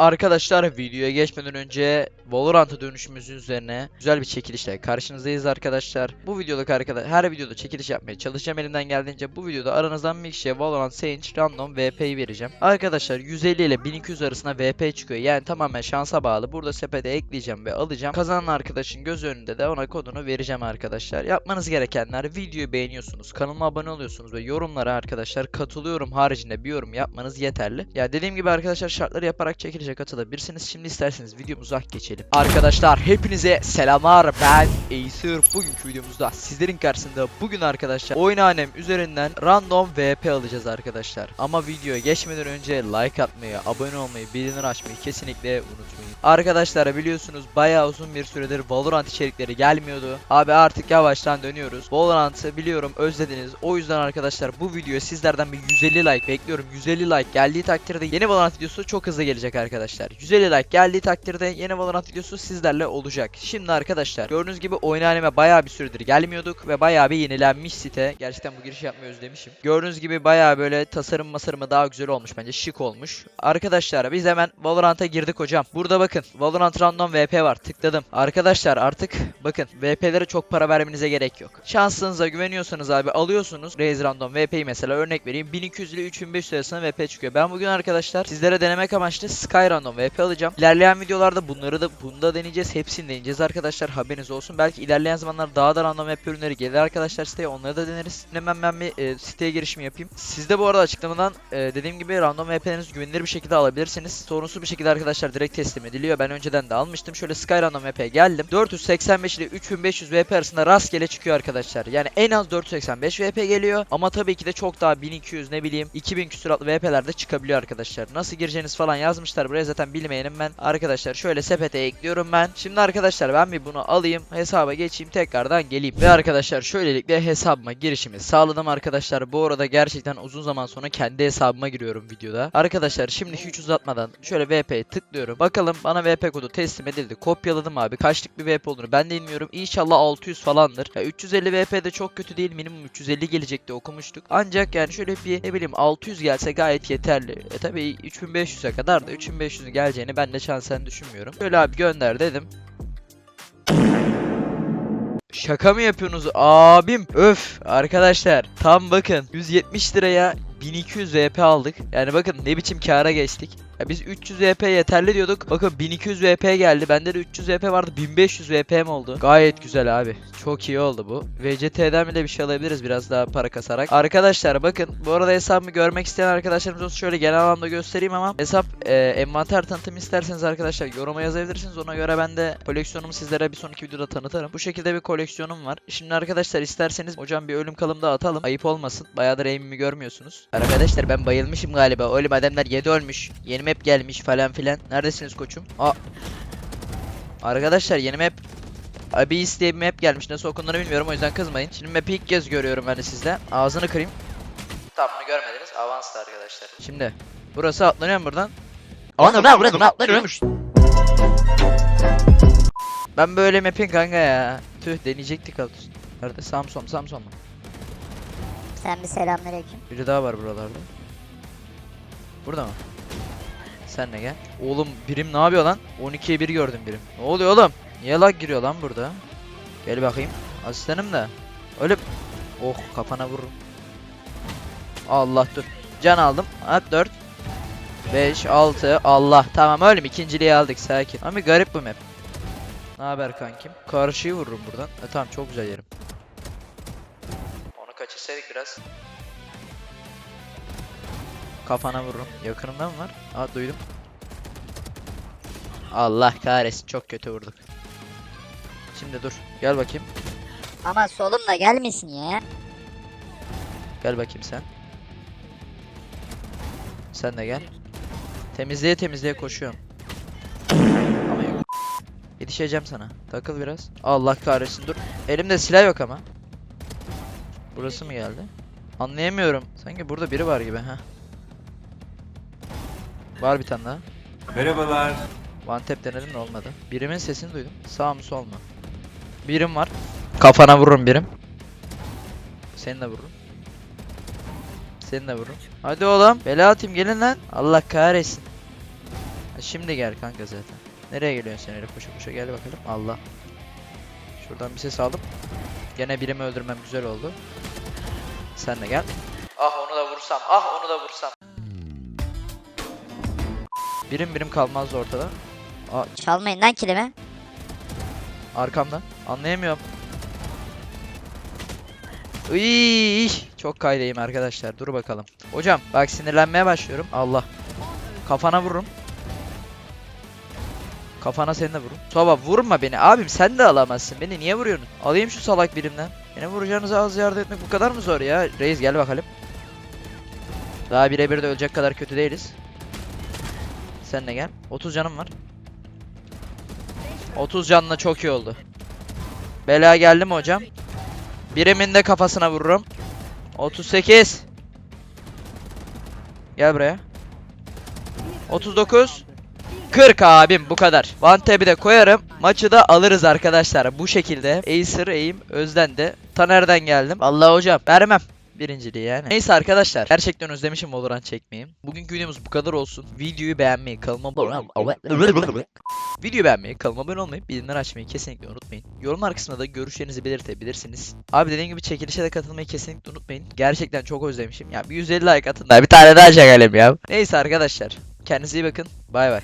Arkadaşlar videoya geçmeden önce Valorant'a dönüşümüzün üzerine güzel bir çekilişle karşınızdayız arkadaşlar. Bu videoda arkadaş her videoda çekiliş yapmaya çalışacağım elimden geldiğince. Bu videoda aranızdan bir kişiye Valorant Sage Random VP'yi vereceğim. Arkadaşlar 150 ile 1200 arasında VP çıkıyor. Yani tamamen şansa bağlı. Burada sepete ekleyeceğim ve alacağım. Kazanan arkadaşın göz önünde de ona kodunu vereceğim arkadaşlar. Yapmanız gerekenler videoyu beğeniyorsunuz, kanalıma abone oluyorsunuz ve yorumlara arkadaşlar katılıyorum haricinde bir yorum yapmanız yeterli. Ya dediğim gibi arkadaşlar şartları yaparak çekilişe katılabilirsiniz. Şimdi isterseniz videomuza geçelim. Arkadaşlar hepinize selamlar. Ben Acer. Bugünkü videomuzda sizlerin karşısında bugün arkadaşlar Oynanem üzerinden random VP alacağız arkadaşlar. Ama videoya geçmeden önce like atmayı, abone olmayı, bildirim açmayı kesinlikle unutmayın. Arkadaşlar biliyorsunuz bayağı uzun bir süredir Valorant içerikleri gelmiyordu. Abi artık yavaştan dönüyoruz. Valorant'ı biliyorum özlediniz. O yüzden arkadaşlar bu videoya sizlerden bir 150 like bekliyorum. 150 like geldiği takdirde yeni Valorant videosu çok hızlı gelecek arkadaşlar. 150 like geldiği takdirde yeni Valorant videosu sizlerle olacak. Şimdi arkadaşlar gördüğünüz gibi oyun halime bayağı bir süredir gelmiyorduk ve bayağı bir yenilenmiş site. Gerçekten bu giriş yapmayı özlemişim. Gördüğünüz gibi bayağı böyle tasarım masarımı daha güzel olmuş bence şık olmuş. Arkadaşlar biz hemen Valorant'a girdik hocam. Burada bakın Valorant Random VP var tıkladım. Arkadaşlar artık bakın VP'lere çok para vermenize gerek yok. Şansınıza güveniyorsanız abi alıyorsunuz. Raze Random VP'yi mesela örnek vereyim 1200 ile 3500 arasında VP çıkıyor. Ben bugün arkadaşlar sizlere denemek amaçlı Sky Random VP alacağım. İlerleyen videolarda bunları da bunda deneyeceğiz. Hepsini deneyeceğiz arkadaşlar haberiniz olsun. Belki ilerleyen zamanlar daha da random VP ürünleri gelir arkadaşlar siteye onları da deneriz. Hemen ben bir e, siteye girişimi yapayım. Siz de bu arada açıklamadan e, dediğim gibi random VP'lerinizi güvenilir bir şekilde alabilirsiniz. Sorunsuz bir şekilde arkadaşlar direkt teslim ediliyor. Ben önceden de almıştım. Şöyle Sky Random VP'ye geldim. 485 ile 3500 VP arasında rastgele çıkıyor arkadaşlar. Yani en az 485 VP geliyor. Ama tabii ki de çok daha 1200 ne bileyim 2000 küsur adlı VP'ler de çıkabiliyor arkadaşlar. Nasıl gireceğiniz falan yazmışlar. Buraya zaten bilmeyenim ben. Arkadaşlar şöyle sepete ekliyorum ben. Şimdi arkadaşlar ben bir bunu alayım. Hesaba geçeyim. Tekrardan geleyim. Ve arkadaşlar şöylelikle hesabıma girişimi sağladım arkadaşlar. Bu arada gerçekten uzun zaman sonra kendi hesabıma giriyorum videoda. Arkadaşlar şimdi hiç uzatmadan şöyle VP'ye tıklıyorum. Bakalım bana VP kodu teslim edildi. Kopyaladım abi. Kaçlık bir VP olduğunu ben de bilmiyorum. İnşallah 600 falandır. Ya 350 VP de çok kötü değil. Minimum 350 gelecekti okumuştuk. Ancak yani şöyle bir ne bileyim 600 gelse gayet yeterli. E tabi 3500'e kadar da 3500'ün geleceğini ben de şansen düşünmüyorum. Şöyle abi gönder dedim. Şaka mı yapıyorsunuz abim? Öf arkadaşlar tam bakın 170 liraya 1200 VP aldık. Yani bakın ne biçim kâra geçtik. Ya biz 300 VP yeterli diyorduk. Bakın 1200 VP geldi. Bende de 300 VP vardı. 1500 VP'm oldu. Gayet güzel abi. Çok iyi oldu bu. VCT'den bile bir şey alabiliriz biraz daha para kasarak. Arkadaşlar bakın bu arada hesabımı görmek isteyen arkadaşlarımız olsun şöyle genel anlamda göstereyim ama hesap e, envanter tanıtım isterseniz arkadaşlar yoruma yazabilirsiniz. Ona göre ben de koleksiyonumu sizlere bir sonraki videoda tanıtırım. Bu şekilde bir koleksiyonum var. Şimdi arkadaşlar isterseniz hocam bir ölüm kalım da atalım. Ayıp olmasın. Bayağıdır aim'imi görmüyorsunuz. Arkadaşlar ben bayılmışım galiba. Oğlum adamlar 7 ölmüş. Yeni map gelmiş falan filan. Neredesiniz koçum? Aa. Arkadaşlar yeni map Abyss diye bir map gelmiş. Nasıl okunduğunu bilmiyorum o yüzden kızmayın. Şimdi map'i ilk kez görüyorum ben de sizde. Ağzını kırayım. Tamam bunu görmediniz. Avanslı arkadaşlar. Şimdi burası atlanıyor mu buradan? Ana ben buradan atlanıyormuş. Ben böyle map'in kanka ya. Tüh deneyecektik alt üst. Nerede? Samson, Samson mu? Sen bir selamünaleyküm. Biri daha var buralarda. Burada mı? Sen de gel. Oğlum birim ne yapıyor lan? 12'ye 1 gördüm birim. Ne oluyor oğlum? Niye lag giriyor lan burada? Gel bakayım. Asistanım da. Öyle... Oh kafana vururum. Allah dur. Can aldım. At 4. 5, 6. Allah. Tamam ölüm. ikinciliği aldık. Sakin. Ama garip bu map. Ne haber kankim? Karşıyı vururum buradan. E, tamam çok güzel yerim. Onu kaçırsaydık biraz. Kafana vururum. Yakınımda mı var? Aa duydum. Allah kahretsin çok kötü vurduk. Şimdi dur. Gel bakayım. Ama solumla gelmesin ya. Gel bakayım sen. Sen de gel. Temizliğe temizliğe koşuyorum. Ama yok. Yetişeceğim sana. Takıl biraz. Allah kahretsin dur. Elimde silah yok ama. Burası mı geldi? Anlayamıyorum. Sanki burada biri var gibi ha. Var bir tane daha. Merhabalar. One tap denedim de olmadı. Birimin sesini duydum. Sağ mı sol mu? Birim var. Kafana vururum birim. Seni de vururum. Seni de vururum. Hadi oğlum. Bela atayım gelin lan. Allah kahretsin. Ha, şimdi gel kanka zaten. Nereye geliyorsun sen öyle koşa koşa gel bakalım. Allah. Şuradan bir ses aldım. Gene birimi öldürmem güzel oldu. Sen de gel. Ah onu da vursam. Ah onu da vursam. Birim birim kalmaz ortada. Çalmayın lan kilimi. Arkamda. Anlayamıyorum. Iy, çok kaydayım arkadaşlar. Dur bakalım. Hocam bak sinirlenmeye başlıyorum. Allah. Kafana vururum. Kafana seni de vururum. Soba vurma beni. Abim sen de alamazsın. Beni niye vuruyorsun? Alayım şu salak birimden. Beni vuracağınıza az yardım etmek bu kadar mı zor ya? Reis gel bakalım. Daha birebir de ölecek kadar kötü değiliz. Sen de gel. 30 canım var. 30 canla çok iyi oldu. Bela geldi mi hocam? Birimin de kafasına vururum. 38. Gel buraya. 39. 40 abim bu kadar. One de koyarım. Maçı da alırız arkadaşlar. Bu şekilde. Acer, Aim, Özden de. Taner'den geldim. Allah hocam vermem. Birinciliği yani. Neyse arkadaşlar. Gerçekten özlemişim Valorant çekmeyi. Bugünkü videomuz bu kadar olsun. Videoyu beğenmeyi, kanalıma Videoyu beğenmeyi, kanalıma abone olmayı, bildirimleri açmayı kesinlikle unutmayın. Yorumlar kısmında da görüşlerinizi belirtebilirsiniz. Abi dediğim gibi çekilişe de katılmayı kesinlikle unutmayın. Gerçekten çok özlemişim. Ya bir 150 like atın da bir tane daha çekelim ya. Neyse arkadaşlar. Kendinize iyi bakın. Bay bay.